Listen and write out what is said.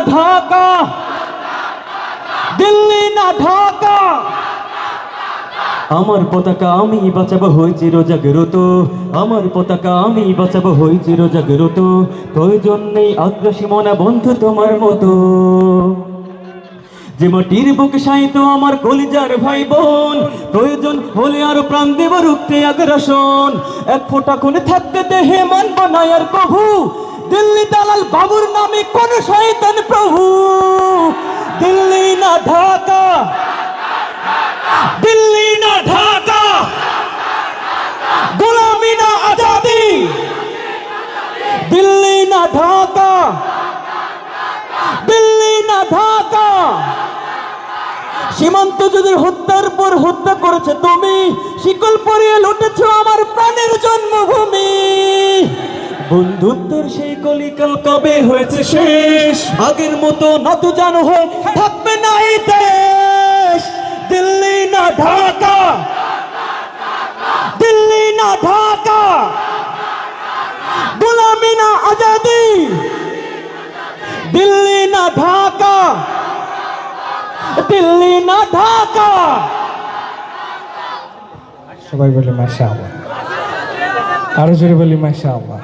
ঢাকা। দিল্লি না ঢাকা। আমার পতাকা আমি বাঁচাবো, হই চিরজাগরত। আমার পতাকা আমি বাঁচাবো, হই চিরজাগরত। প্রয়োজন নেই আগ্রাসী মনা বন্ধু তোমার মতো। যে মাটির বুকে সাইতো আমার কলিজার ভাই বোন প্রয়োজন হলে আর প্রাণ দেব রুখতে আগ্রাসন। এক ফোঁটা খুনে থাকতে দেহে মানব না আর কভু দিল্লি দালাল বাবুর নামে কোন শয়তান প্রভু? দিল্লি না ঢাকা। দিল্লি না ঢাকা। গোলামি না আজাদি। দিল্লি না ঢাকা। দিল্লি না ঢাকা। সীমান্ত যদি হত্যার পর হত্যা করেছে তুমি। শিকল পরিয়ে লুটেছ আমার প্রাণের জন্মভূমি বন্ধুত্বের সেই কলিকাল কবে হয়েছে শেষ? আগের মতো নত জানো হয়ে থাকবে না এই দেশ। দিল্লি না ঢাকা। দিল্লি না ঢাকা। গোলামি না আজাদি। দিল্লি না ঢাকা। দিল্লি না ঢাকা। সবাই বলে মাসা আল্লাহ আরও জোরে বলি মাসা আল্লাহ